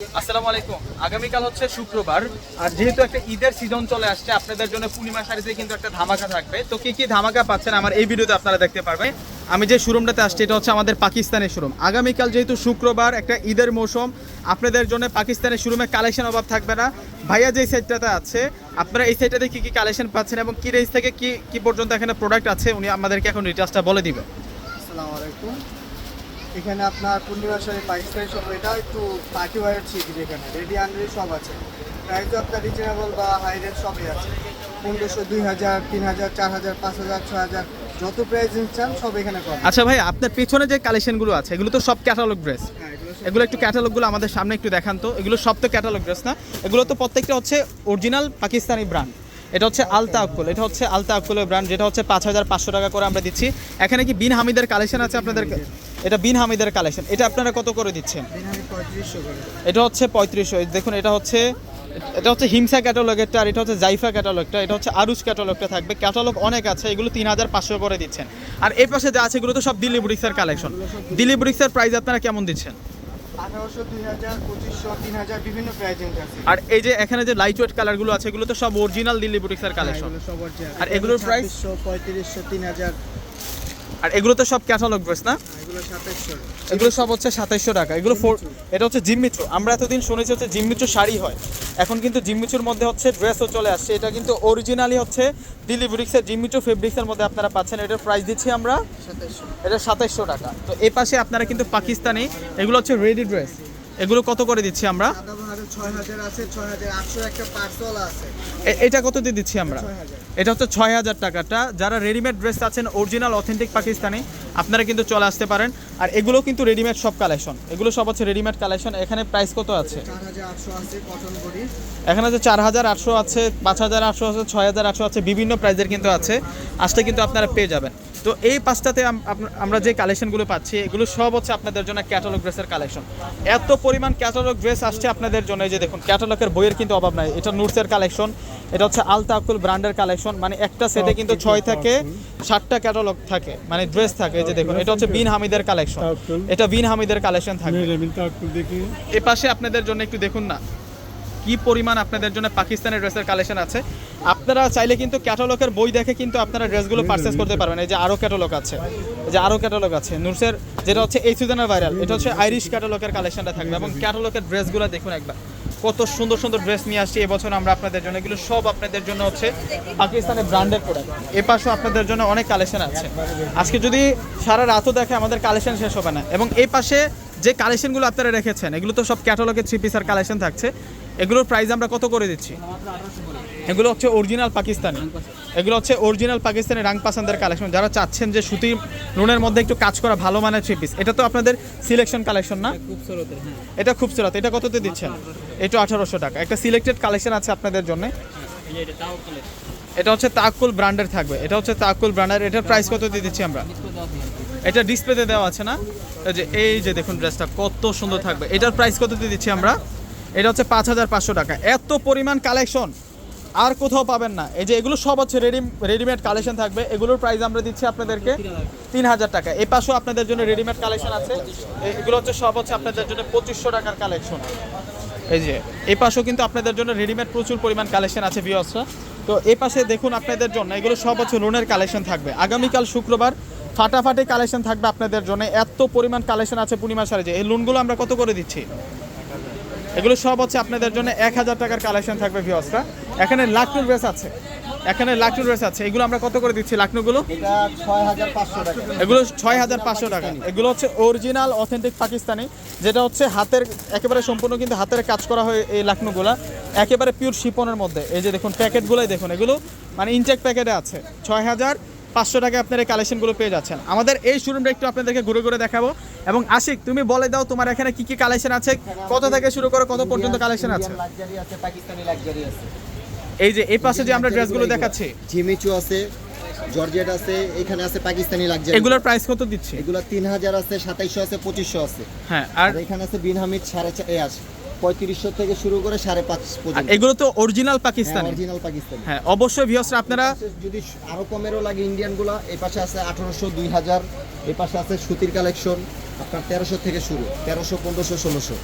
আসসালামু আলাইকুম। আগামীকাল হচ্ছে শুক্রবার। আর যেহেতু একটা ঈদের সিজন চলে আসছে, আপনাদের জন্য পূর্ণিমা শাড়িতে কিন্তু একটা ধামাকা থাকবে। তো কি কি ধামাকা পাচ্ছেন আমার এই ভিডিওতে আপনারা দেখতে পারবেন। আমি যে শোরুমটাতে আসছি, এটা হচ্ছে আমাদের পাকিস্তানের শোরুম। আগামীকাল যেহেতু শুক্রবার, একটা ঈদের মৌসুম, আপনাদের জন্য পাকিস্তানের শোরুমে কালেকশন অভাব থাকবে না। ভাইয়া যে সাইডটাতে আছে, আপনারা এই সাইডটাতে কি কি কালেকশন পাচ্ছেন এবং কি রেঞ্জ থেকে কি কি পর্যন্ত এখানে প্রোডাক্ট আছে, উনি আমাদেরকে এখন ডিটেলসটা বলে দিবে। আসসালামু আলাইকুম। এখানে আপনার পূর্ণিমা শাড়ি পাকিস্তানি সব এটা একটু পার্টি ওয়ার শিখি এখানে রেডি আন্ডারি সব আছে। প্রাইসও আপনার রিজনেবল বা হাই রেট সবই আছে। পনেরোশো দুই হাজার তিন হাজার চার হাজার পাঁচ হাজার ছয় হাজার যত প্রাইস চান সব এখানে পাবেন আচ্ছা ভাই আপনার পেছনে যে কালেকশনগুলো আছে এগুলো তো সব ক্যাটালগ ড্রেস হ্যাঁ এগুলো একটু ক্যাটালগগুলো আমাদের সামনে একটু দেখান তো। এগুলো সব তো ক্যাটালগ ড্রেস না? এগুলো তো প্রত্যেকটা হচ্ছে অরিজিনাল পাকিস্তানি ব্র্যান্ড এটা হচ্ছে আলতা আকুল এটা হচ্ছে আলতা আকুলের ব্র্যান্ড যেটা হচ্ছে পাঁচ হাজার পাঁচশো টাকা করে আমরা দিচ্ছি। এখানে কি বিন হামিদের কালেকশন আছে আপনাদের? এটা বিন হামিদের কালেকশন এটা আপনারা কত করে দিচ্ছেন? এটা হচ্ছে পঁয়ত্রিশশো। দেখুন এটা হচ্ছে এটা হচ্ছে হিমসা ক্যাটালগেরটা আর এটা হচ্ছে জাইফা ক্যাটালগটা। এটা হচ্ছে আরুজ ক্যাটালগটা থাকবে। ক্যাটালগ অনেক আছে এগুলো তিন হাজার পাঁচশো করে দিচ্ছেন। আর এই পাশে যা আছে এগুলো তো সব দিল্লি ব্রিক্সের কালেকশন দিল্লি ব্রিক্সের প্রাইস আপনারা কেমন দিচ্ছেন? আর এই যে এখানে যে লাইট ওয়েট কালারগুলো আছে এগুলো তো সব অরিজিনাল দিল্লি বুটিক্সের হ্যাঁ, কালেকশন original। আর এগুলোর প্রাইস পঁয়ত্রিশশো তিন হাজার। আর এগুলো তো সব ক্যাটালগ ড্রেস না? হ্যাঁ, এগুলো সব হচ্ছে সাতাইশশো টাকা। এগুলো ফোর এটা হচ্ছে জিম্মিচু আমরা এতদিন শুনেছি হচ্ছে জিম্মিচু শাড়ি হয়। এখন কিন্তু জিম্মিচুর মধ্যে হচ্ছে ড্রেসও চলে আসছে। এটা কিন্তু অরিজিনালি হচ্ছে দিল্লি বুটিক্সের জিম্মিচু ফেব্রিক্সের মধ্যে আপনারা পাচ্ছেন। এটার প্রাইস দিচ্ছি আমরা এটা সাতাইশশো টাকা। তো এই পাশে আপনারা কিন্তু পাকিস্তানি এগুলো হচ্ছে রেডি ড্রেস এগুলো কত করে দিচ্ছি আমরা? ছয় হাজার আছে ছয় হাজার আটশো একটা পার্সল আছে। এ- এটা কত দিয়ে দিচ্ছি আমরা? এটা হচ্ছে ছয় হাজার টাকাটা। যারা রেডিমেড ড্রেস আছেন অরিজিনাল অথেন্টিক পাকিস্তানি আপনারা কিন্তু চলে আসতে পারেন। আর এগুলো কিন্তু রেডিমেড সব কালেকশন এগুলো সব হচ্ছে রেডিমেড কালেকশন এখানে প্রাইস কত আছে? এখানে আছে চার হাজার আটশো আছে পাঁচ হাজার আটশো আছে ছয় হাজার আটশো আছে বিভিন্ন প্রাইজের কিন্তু আছে। আসতে কিন্তু আপনারা পেয়ে যাবেন। তো এই পাঁচটাতে আমরা যে কালেকশনগুলো পাচ্ছি এগুলো সব হচ্ছে আপনাদের জন্য ক্যাটালগ ড্রেসের কালেকশন এত পরিমাণ ক্যাটালগ ড্রেস আসছে আপনাদের জন্য যে দেখুন ক্যাটালগের বইয়ের কিন্তু অভাব নাই। এটা নুটসের কালেকশন এটা হচ্ছে আলতা আকুল ব্র্যান্ডের কালেকশন মানে একটা সেটে কিন্তু ছয় থেকে সাতটা ক্যাটালগ থাকে মানে ড্রেস থাকে এই যে দেখুন এটা হচ্ছে বিন হামিদের কালেকশন এটা বিন হামিদের কালেকশন থাকে। এ পাশে আপনাদের জন্য একটু দেখুন না। কি পরিমাণ আপনাদের জন্য পাকিস্তানের ড্রেসের কালেকশন আছে? আপনারা চাইলে কিন্তু ক্যাটালগের বই দেখে কিন্তু আপনারা ড্রেসগুলো পারচেস করতে পারবেন। এই যে আরও ক্যাটালগ আছে। এই যে আরও ক্যাটালগ আছে। নুরসের যেটা হচ্ছে এই সিজনের ভাইরাল এটা হচ্ছে আইরিশ ক্যাটালগের কালেকশনটা থাকবে এবং ক্যাটালগের ড্রেসগুলো দেখুন একবার। কত সুন্দর সুন্দর ড্রেস নিয়ে আসছি। এবছর আমরা আপনাদের জন্য এগুলো সব আপনাদের জন্য হচ্ছে পাকিস্তানের ব্র্যান্ডের প্রোডাক্ট এ পাশেও আপনাদের জন্য অনেক কালেকশন আছে। আজকে যদি সারা রাতও দেখে আমাদের কালেকশন শেষ হবে না। এবং এই পাশে যে কালেকশনগুলো আপনারা রেখেছেন এগুলো তো সব ক্যাটালগের থ্রি পিসের কালেকশন থাকছে। এগুলোর প্রাইস আমরা কত করে দিচ্ছি? এগুলো হচ্ছে অরিজিনাল পাকিস্তানি। এগুলো হচ্ছে অরিজিনাল পাকিস্তানি রাং পাসানদের কালেকশন যারা চাচ্ছেন যে সুতি লোনের মধ্যে একটু কাজ করা ভালো মানের থ্রি পিস এটা তো আপনাদের সিলেকশন কালেকশন না? এটা খুব খুবসুরত এটা কততে দিচ্ছেন? এটা আঠারোশো টাকা। একটা সিলেক্টেড কালেকশন আছে আপনাদের জন্য। এটা হচ্ছে তাকুল ব্র্যান্ডের থাকবে। এটা হচ্ছে তাকুল ব্র্যান্ডের এটার প্রাইস কত দিয়ে দিচ্ছি আমরা? এটা ডিসপ্লেতে দেওয়া আছে না? যে, এই যে দেখুন ড্রেসটা কত সুন্দর থাকবে। এটার প্রাইস কত দিয়ে দিচ্ছি আমরা? এটা হচ্ছে পাঁচ হাজার পাঁচশো টাকা। এত পরিমাণ কালেকশন আর কোথাও পাবেন না। এই যে এগুলো সব হচ্ছে রেডি রেডিমেড কালেকশন থাকবে। এগুলোর প্রাইস আমরা দিচ্ছি আপনাদেরকে তিন হাজার টাকা। এই পাশেও আপনাদের জন্য রেডিমেড কালেকশন আছে। এগুলো হচ্ছে সব হচ্ছে আপনাদের জন্য পঁচিশশো টাকার কালেকশন এই যে, এই পাশেও কিন্তু আপনাদের জন্য রেডিমেড প্রচুর পরিমাণ কালেকশন আছে ভিওসরা তো এই পাশে দেখুন আপনাদের জন্য এগুলো সব হচ্ছে লোনের কালেকশন থাকবে। আগামীকাল শুক্রবার ফাটাফাটি কালেকশন থাকবে আপনাদের জন্য। এত পরিমাণ কালেকশন আছে পূর্ণিমা সারে যে, এই লোনগুলো আমরা কত করে দিচ্ছি? এগুলো সব হচ্ছে আপনাদের জন্য এক হাজার টাকার কালেকশন থাকবে ভিওসরা এখানে লাকনুর ড্রেস আছে। এখানে লাকনুর ড্রেস আছে। এগুলো আমরা কত করে দিচ্ছি লাকনুগুলো ছয় হাজার পাঁচশো টাকা। এগুলো ছয় হাজার পাঁচশো টাকা। এগুলো হচ্ছে অরিজিনাল অথেন্টিক পাকিস্তানি যেটা হচ্ছে হাতের একেবারে সম্পূর্ণ কিন্তু হাতের কাজ করা হয় এই লাকনুগুলা একেবারে পিওর শিপনের মধ্যে। এই যে দেখুন প্যাকেটগুলোই দেখুন। এগুলো মানে ইনটেক প্যাকেটে আছে। ছয় হাজার পাঁচশো টাকা আপনার এই কালেকশনগুলো পেয়ে যাচ্ছেন। আমাদের এই শোরুমটা একটু আপনাদেরকে ঘুরে ঘুরে দেখাবো। এবং আশিক তুমি বলে দাও তোমার এখানে কি কি কালেকশন আছে কত থেকে শুরু করে কত পর্যন্ত কালেকশন আছে? পাকিস্তানি লাক্সারি আছে এই যে এই পাশে যে আমরা ড্রেসগুলো দেখাচ্ছি। জিমিচু আছে জর্জেট আছে এখানে আছে পাকিস্তানি লাক্সারি এগুলোর প্রাইস কত দিচ্ছে? এগুলো তিন হাজার আছে সাতাইশশো আছে পঁচিশশো আছে। হ্যাঁ আর এখানে আছে বিন হামিদ সাড়ে চা- এ আছে। পঁয়ত্রিশশো থেকে শুরু করে সাড়ে পাঁচ পর্যন্ত। এগুলো তো অরিজিনাল পাকিস্তানি? অরিজিনাল পাকিস্তানি। হ্যাঁ অবশ্যই আপনারা যদি আরও কমেরও লাগে ইন্ডিয়ানগুলা এই পাশে আছে আঠারোশো দুই হাজার এই পাশে আছে সুতির কালেকশন আপনার তেরোশো থেকে শুরু তেরোশো পনেরোশো ষোলোশো।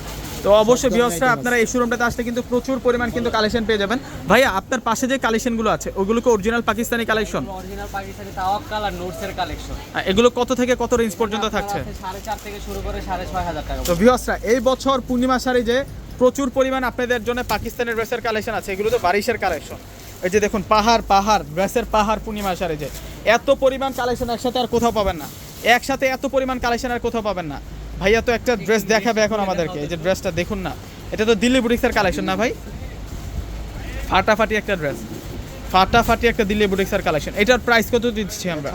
তো অবশ্যই ধরনের আপনারা এই শোরুমটাতে আসলে কিন্তু প্রচুর পরিমাণ কিন্তু কালেকশন পেয়ে যাবেন। ভাইয়া আপনার পাশে যে কালেকশনগুলো আছে ওগুলো কি original Pakistani collection original Pakistani Tawakkal আর নোটসের কালেকশন এগুলো কত থেকে কত রেঞ্জ পর্যন্ত থাকছে? সাড়ে চার থেকে শুরু করে সাড়ে ছয় হাজার টাকা তো ভিউয়ার্সরা এই বছর পূর্ণিমা শাড়ি যে প্রচুর পরিমাণ আপনাদের জন্য পাকিস্তানের ড্রেসের কালেকশন আছে। এগুলো তো বারিশের কালেকশন এই যে দেখুন পাহাড় পাহাড় ড্রেসের পাহাড় পূর্ণিমা শাড়ি যে এত পরিমাণ কালেকশন একসাথে আর কোথাও পাবেন না। একসাথে এত পরিমাণ কালেকশন আর কোথাও পাবেন না। ভাইয়া তো একটা ড্রেস দেখাবে এখন আমাদেরকে। এই যে ড্রেসটা দেখুন না এটা তো দিল্লি বুটিক্সের কালেকশন না ভাই? ফাটাফাটি একটা ড্রেস ফাটাফাটি একটা দিল্লি বুটিক্সের কালেকশন এটার প্রাইস কত দিচ্ছি আমরা?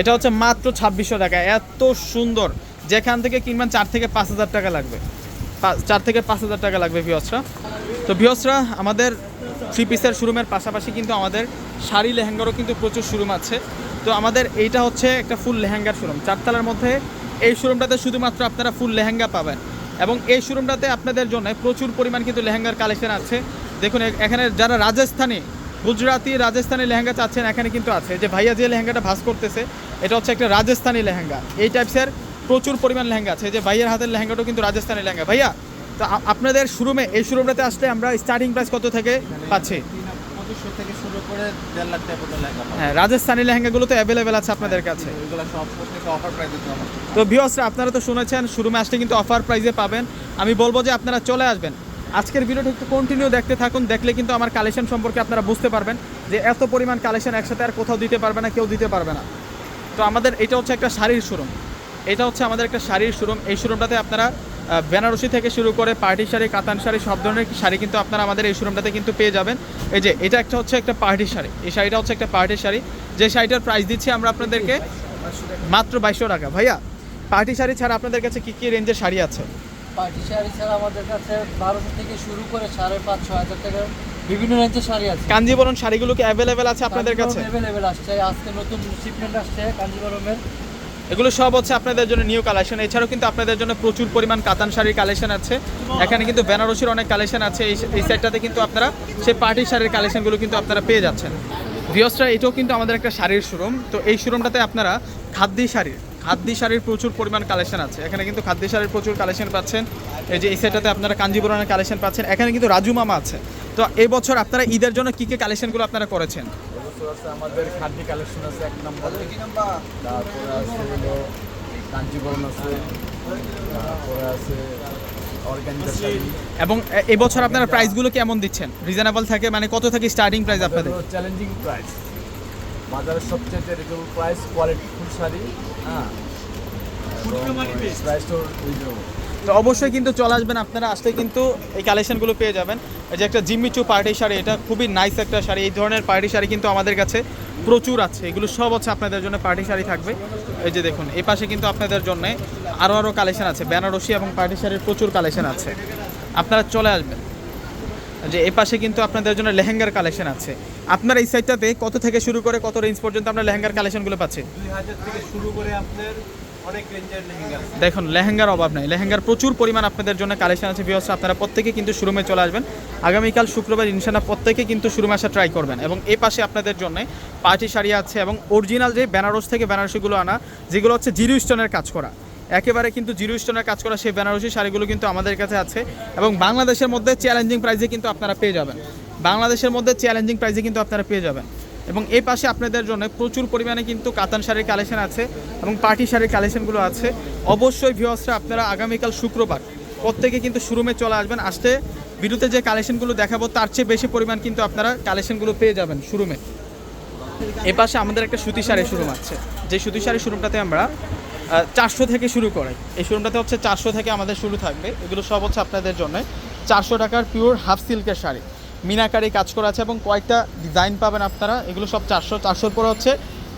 এটা হচ্ছে মাত্র ছাব্বিশশো টাকা। এত সুন্দর। যেখান থেকে কিনবেন চার থেকে পাঁচ হাজার টাকা লাগবে। চার থেকে পাঁচ হাজার টাকা লাগবে ভিওসরা তো ভিওসরা আমাদের থ্রি পিসের শোরুমের পাশাপাশি কিন্তু আমাদের শাড়ি, লেহেঙ্গারও কিন্তু প্রচুর শোরুম আছে। তো আমাদের এইটা হচ্ছে একটা ফুল লেহেঙ্গার শোরুম চারতলার মধ্যে এই শোরুমটাতে শুধুমাত্র আপনারা ফুল লেহেঙ্গা পাবেন। এবং এই শোরুমটাতে আপনাদের জন্য প্রচুর পরিমাণ কিন্তু লেহেঙ্গার কালেকশন আছে। দেখুন এখানে যারা রাজস্থানী, গুজরাতি রাজস্থানী লেহেঙ্গা চাচ্ছেন, এখানে কিন্তু আছে। যে ভাইয়া যে লেহেঙ্গাটা ভাস করতেছে, এটা হচ্ছে একটা রাজস্থানী লেহেঙ্গা। এই টাইপসের প্রচুর পরিমাণ লেহেঙ্গা আছে। যে ভাইয়ের হাতের লেহেঙ্গাটাও কিন্তু রাজস্থানী লেহেঙ্গা। ভাইয়া তো আপনাদের শোরুমে এই শোরুমটাতে আসলে আমরা স্টার্টিং প্রাইস কত থেকে পাচ্ছি? থেকে শুরু করে দেড় লাখ টাকা পর্যন্ত লেখা হ্যাঁ রাজস্থানী লেহেঙ্গাগুলো তো অ্যাভেলেবেল আছে আপনাদের কাছে। এগুলো সব প্রত্যেকটা অফার প্রাইসে তো আপনারা তো শুনেছেন শোরুমে আসলে কিন্তু অফার প্রাইজে পাবেন। আমি বলব যে আপনারা চলে আসবেন। আজকের ভিডিওটা একটু কন্টিনিউ দেখতে থাকুন দেখলে কিন্তু আমার কালেকশন সম্পর্কে আপনারা বুঝতে পারবেন যে এত পরিমাণ কালেকশন একসাথে আর কোথাও দিতে পারবে না কেউ দিতে পারবে না। তো আমাদের এটা হচ্ছে একটা শাড়ির শোরুম এটা হচ্ছে আমাদের একটা শাড়ির শোরুম। এই শোরুমটাতে আপনারা বেনারসি থেকে শুরু করে পার্টি শাড়ি কাতান শাড়ি সব ধরনের শাড়ি কিন্তু আপনারা আমাদের এই শোরুমটাতে কিন্তু পেয়ে যাবেন। এই যে এটা একটা হচ্ছে একটা পার্টি শাড়ি। এই শাড়িটা হচ্ছে একটা পার্টি শাড়ি। যে শাড়িটার প্রাইস দিচ্ছি আমরা আপনাদেরকে মাত্র বাইশশো টাকা। ভাইয়া পার্টি শাড়ি ছাড়া আপনাদের কাছে কি কি রেঞ্জের শাড়ি আছে? পার্টি শাড়ি ছাড়া আমাদের কাছে বারোশো থেকে শুরু করে সাড়ে পাঁচ ছ হাজার টাকার বিভিন্ন রেঞ্জের শাড়ি আছে। কাঞ্জিবরণ শাড়িগুলো কি অ্যাভেলেবেল আছে আপনাদের কাছে? অ্যাভেলেবেল আসছে। আজকে নতুন শিপমেন্ট আসছে কাঞ্জিবরমের। এগুলো সব হচ্ছে আপনাদের জন্য নিউ কালেকশন এছাড়াও কিন্তু আপনাদের জন্য প্রচুর পরিমাণ কাতান শাড়ির কালেকশন আছে। এখানে কিন্তু বেনারসির অনেক কালেকশন আছে। এই সাইডটাতে কিন্তু আপনারা সেই পার্টি শাড়ির কালেকশনগুলো কিন্তু আপনারা পেয়ে যাচ্ছেন। ভিওসরা, এটাও কিন্তু আমাদের একটা শাড়ির শোরুম তো এই শোরুমটাতে আপনারা খাদ্যি শাড়ির খাদ্যি শাড়ির প্রচুর পরিমাণ কালেকশন আছে। এখানে কিন্তু খাদ্যি শাড়ির প্রচুর কালেকশন পাচ্ছেন। এই যে এই সাইডটাতে আপনারা কাঞ্জিবরণের কালেকশন পাচ্ছেন। এখানে কিন্তু রাজু মামা আছে। তো এই বছর আপনারা ঈদের জন্য কী কী কালেকশনগুলো আপনারা করেছেন? আছে আমাদের খাদ্য কালেকশন আছে এক নম্বর। তারপরে আছে হলো কাঞ্চিবরণ আছে তারপরে আছে এবং এ- এই বছর আপনারা প্রাইসগুলো কেমন দিচ্ছেন? রিজনেবল থাকে মানে কত থাকে স্টার্টিং প্রাইস আপনাদের? চ্যালেঞ্জিং প্রাইস বাজারের সবচেয়ে reasonable price quality full sari হ্যাঁ? তো অবশ্যই কিন্তু চলে আসবেন আপনারা আসলে কিন্তু এই কালেকশনগুলো পেয়ে যাবেন। যে একটা জিম্মিচু পার্টি শাড়ি, এটা খুবই নাইস একটা শাড়ি। এই ধরনের পার্টি শাড়ি কিন্তু আমাদের কাছে প্রচুর আছে। এগুলো সব হচ্ছে আপনাদের জন্য পার্টি শাড়ি থাকবে। এই যে দেখুন, এই পাশে কিন্তু আপনাদের জন্য আরও আরও কালেকশন আছে। বেনারসি এবং পার্টি শাড়ির প্রচুর কালেকশন আছে। আপনারা চলে আসবেন। যে এই পাশে কিন্তু আপনাদের জন্য লেহেঙ্গার কালেকশন আছে। আপনার এই সাইডটাতে কত থেকে শুরু করে কত রেঞ্জ পর্যন্ত আমরা লেহেঙ্গার কালেকশনগুলো পাচ্ছি? দুই হাজার থেকে শুরু করে আপনার দেখুন, লেহেঙ্গার অভাব নাই। লেহেঙ্গার প্রচুর পরিমাণ আপনাদের জন্য কালেকশন আছে ভিউয়ার্স আপনারা প্রত্যেকে কিন্তু শোরুমে চলে আসবেন। আগামীকাল শুক্রবার ইনশাল্লাহ প্রত্যেকে কিন্তু শোরুমে আসা ট্রাই করবেন। এবং এই পাশে আপনাদের জন্য পার্টি শাড়ি আছে এবং অরিজিনাল যে বেনারস থেকে বেনারসিগুলো আনা, যেগুলো হচ্ছে জিরো স্টোনের কাজ করা। একেবারে কিন্তু জিরো স্টোনের কাজ করা সেই বেনারসি শাড়িগুলো কিন্তু আমাদের কাছে আছে এবং বাংলাদেশের মধ্যে চ্যালেঞ্জিং প্রাইসে কিন্তু আপনারা পেয়ে যাবেন। বাংলাদেশের মধ্যে চ্যালেঞ্জিং প্রাইসে কিন্তু আপনারা পেয়ে যাবেন। এবং এই পাশে আপনাদের জন্য প্রচুর পরিমাণে কিন্তু কাতান শাড়ির কালেকশন আছে এবং পার্টি শাড়ির কালেকশনগুলো আছে। অবশ্যই ভিউয়ার্সরা আপনারা আগামীকাল শুক্রবার প্রত্যেকে কিন্তু শোরুমে চলে আসবেন। আসতে বিরুতে যে কালেকশনগুলো দেখাবো, তার চেয়ে বেশি পরিমাণ কিন্তু আপনারা কালেকশনগুলো পেয়ে যাবেন শোরুমে এ পাশে আমাদের একটা সুতি শাড়ির শোরুম আছে। যে সুতি শাড়ির শোরুমটাতে আমরা চারশো থেকে শুরু করে এই শোরুমটাতে হচ্ছে চারশো থেকে আমাদের শুরু থাকবে। এগুলো সব হচ্ছে আপনাদের জন্য চারশো টাকার পিওর হাফ সিল্কের শাড়ি। মিনাকারি কাজ করা আছে এবং কয়েকটা ডিজাইন পাবেন আপনারা। এগুলো সব চারশো, চারশোর পরে হচ্ছে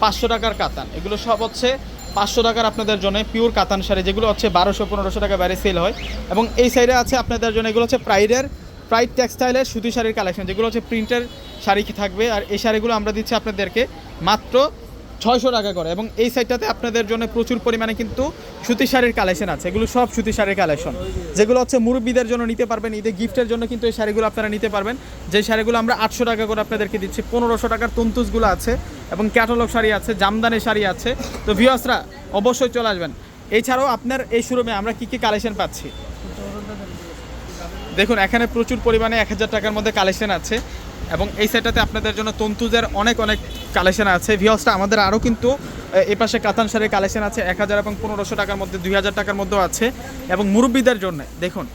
পাঁচশো টাকার কাতান। এগুলো সব হচ্ছে পাঁচশো টাকার আপনাদের জন্য পিওর কাতান শাড়ি, যেগুলো হচ্ছে বারোশো, পনেরোশো টাকা বাইরে সেল হয়। এবং এই সাইডে আছে আপনাদের জন্য এগুলো হচ্ছে প্রাইডের প্রাইড টেক্সটাইলের সুতি শাড়ির কালেকশন যেগুলো হচ্ছে প্রিন্টের শাড়ি থাকবে। আর এই শাড়িগুলো আমরা দিচ্ছি আপনাদেরকে মাত্র ছয়শো টাকা করে। এবং এই সাইডটাতে আপনাদের জন্য প্রচুর পরিমাণে কিন্তু সুতি শাড়ির কালেকশন আছে। এগুলো সব সুতি শাড়ির কালেকশন যেগুলো হচ্ছে মুরব্বীদের জন্য নিতে পারবেন, ঈদে গিফটের জন্য কিন্তু এই শাড়িগুলো আপনারা নিতে পারবেন। যে শাড়িগুলো আমরা আটশো টাকা করে আপনাদেরকে দিচ্ছি, পনেরোশো টাকার তন্তুসগুলো আছে এবং ক্যাটালগ শাড়ি আছে, জামদানি শাড়ি আছে। তো ভিওয়াসরা অবশ্যই চলে আসবেন। এছাড়াও আপনার এই শোরুমে আমরা কি কি কালেকশন পাচ্ছি? দেখুন, এখানে প্রচুর পরিমাণে এক হাজার টাকার মধ্যে কালেকশন আছে। এবং এই সাইডটাতে আপনাদের জন্য তন্তুজের অনেক অনেক কালেকশন আছে। ভিওসটা আমাদের আরও কিন্তু, এ- পাশে কাতান শাড়ির কালেকশন আছে, এক হাজার এবং পনেরোশো টাকার মধ্যে, দুই হাজার টাকার মধ্যেও আছে। এবং মুরব্বীদের জন্য, দেখুন,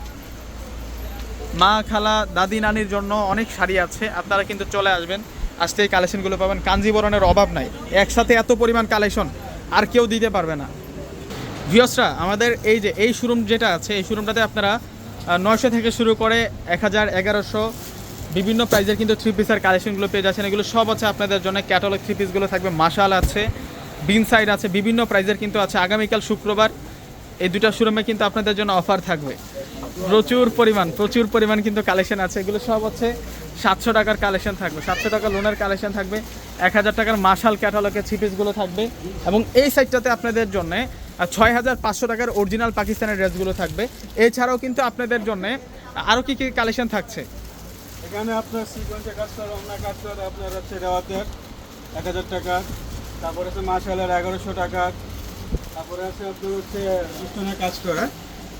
মা, খালা, দাদি, নানির জন্য অনেক শাড়ি আছে, আপনারা কিন্তু চলে আসবেন আসতে এই কালেকশনগুলো পাবেন। কাঞ্জিবরণের অভাব নাই। একসাথে এত পরিমাণ কালেকশন আর কেউ দিতে পারবে না। ভিওসরা আমাদের এই যে, এই শোরুম যেটা আছে, এই শোরুমটাতে আপনারা নয়শো থেকে শুরু করে এক হাজার, এগারোশো বিভিন্ন প্রাইজের কিন্তু থ্রি পিসের কালেকশনগুলো পেয়ে যাচ্ছেন। এগুলো সব আছে আপনাদের জন্য। ক্যাটালগ থ্রি পিসগুলো থাকবে। মাশাল আছে। বিন সাইড আছে। বিভিন্ন প্রাইজের কিন্তু আছে। আগামীকাল শুক্রবার এই দুটা শোরুমে কিন্তু আপনাদের জন্য অফার থাকবে। প্রচুর পরিমাণ প্রচুর পরিমাণ কিন্তু কালেকশন আছে। এগুলো সব হচ্ছে সাতশো টাকার কালেকশন থাকবে। সাতশো টাকা লোনের কালেকশন থাকবে। এক হাজার টাকার মাশাল ক্যাটালগের থ্রি পিসগুলো থাকবে। এবং এই সাইডটাতে আপনাদের জন্য ছয় হাজার পাঁচশো টাকার অরিজিনাল পাকিস্তানের ড্রেসগুলো থাকবে। এছাড়াও কিন্তু আপনাদের জন্য আরও কী কী কালেকশন থাকছে? এখানে আপনার সিকোয়েন্সে কাজ করা অন্য কাজ করা আপনার হচ্ছে রেওয়াতের এক হাজার টাকা। তারপরে আছে মার্শালের এগারোশো টাকা। তারপরে আছে আপনার হচ্ছে স্টোনের কাজ করা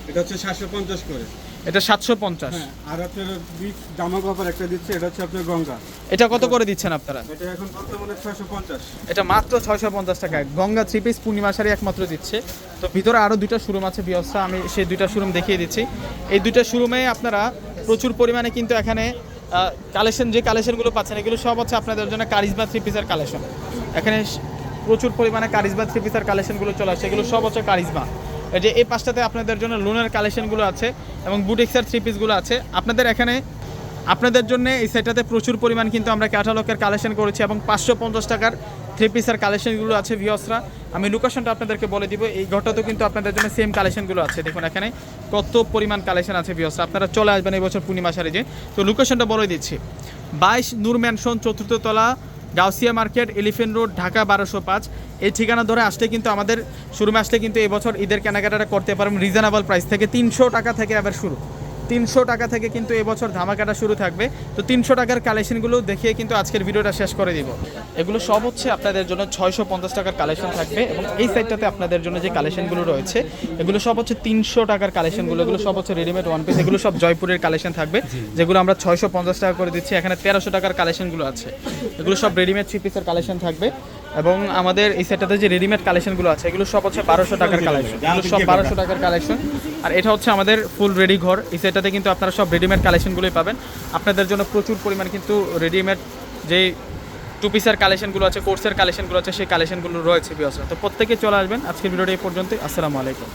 এটা হচ্ছে সাতশো পঞ্চাশ করে। এটা সাতশো পঞ্চাশ। হ্যাঁ আর আপনার জামা কাপড় একটা দিচ্ছে এটা হচ্ছে আপনার গঙ্গা। এটা কত করে দিচ্ছেন আপনারা? এটা এখন বর্তমানে ছয়শো পঞ্চাশ। এটা মাত্র ছয়শো পঞ্চাশ টাকায় গঙ্গা থ্রি পিস পূর্ণিমা শাড়ি একমাত্র দিচ্ছে। তো ভিতরে আরও দুইটা শোরুম আছে ব্যবস্থা আমি সেই দুইটা শোরুম দেখিয়ে দিচ্ছি। এই দুইটা শোরুমে আপনারা প্রচুর পরিমাণে কিন্তু এখানে কালেকশন যে কালেকশনগুলো পাচ্ছেন, এগুলো সব হচ্ছে আপনাদের জন্য কারিজমা থ্রি পিসের কালেকশন এখানে প্রচুর পরিমাণে কারিজমা থ্রি পিসের কালেকশনগুলো চলে আসছে। এগুলো সব হচ্ছে কারিজমা এই যে এই পাশটাতে আপনাদের জন্য লোনের কালেকশনগুলো আছে এবং বুটিক্সের থ্রি পিসগুলো আছে। আপনাদের এখানে, আপনাদের জন্য এই সেটাতে প্রচুর পরিমাণ কিন্তু আমরা ক্যাটালগের কালেকশন করেছি এবং পাঁচশো পঞ্চাশ টাকার থ্রি পিসের কালেকশনগুলো আছে ভিওসরা আমি লোকেশনটা আপনাদেরকে বলে দিব। এই ঘরটাতেও কিন্তু আপনাদের জন্য সেম কালেকশনগুলো আছে, দেখুন এখানে। কত পরিমাণ কালেকশন আছে ভিওসরা আপনারা চলে আসবেন এই বছর পূর্ণিমা সারিজে তো লোকেশনটা বলে দিচ্ছি। বাইশ নূর ম্যানশন চতুর্থ তলা, Gausia market elephant road Dhaka বারোশো পাঁচ। এই ঠিকানা ধরে আসলে কিন্তু আমাদের শুরুমে আসলে কিন্তু এই বছর ঈদের কেনাকাটাটা করতে পারবেন রিজনেবল প্রাইস থেকে। তিনশো টাকা থেকে আবার শুরু। তিনশো টাকা থেকে কিন্তু এবছর ধামাকাটা শুরু থাকবে। তো তিনশো টাকার কালেকশনগুলো দেখিয়ে কিন্তু আজকের ভিডিওটা শেষ করে দিব। এগুলো সব হচ্ছে আপনাদের জন্য ছয়শো পঞ্চাশ টাকার কালেকশন থাকবে এবং এই সাইডটাতে আপনাদের জন্য যে কালেকশনগুলো রয়েছে এগুলো সব হচ্ছে তিনশো টাকার কালেকশনগুলো এগুলো সব হচ্ছে রেডিমেড ওয়ান পিস এগুলো সব জয়পুরের কালেকশন থাকবে যেগুলো আমরা ছয়শো পঞ্চাশ টাকা করে দিচ্ছি। এখানে তেরোশো টাকার কালেকশনগুলো আছে। এগুলো সব রেডিমেড থ্রি পিসের কালেকশন থাকবে। এবং আমাদের এই সেটটাতে যে রেডিমেড কালেকশনগুলো আছে, এগুলো সব হচ্ছে বারোশো টাকার কালেকশন এগুলো সব বারোশো টাকার কালেকশন আর এটা হচ্ছে আমাদের ফুল রেডি ঘর। এই সেটটাতে কিন্তু আপনারা সব রেডিমেড কালেকশনগুলোই পাবেন। আপনাদের জন্য প্রচুর পরিমাণ কিন্তু রেডিমেড যেই টু পিসের কালেকশনগুলো আছে কোর্সের কালেকশনগুলো আছে, সেই কালেকশনগুলো রয়েছে বিয়সরা তো প্রত্যেকে চলে আসবেন। আজকের ভিডিওটা এই পর্যন্তই। আসসালামু আলাইকুম।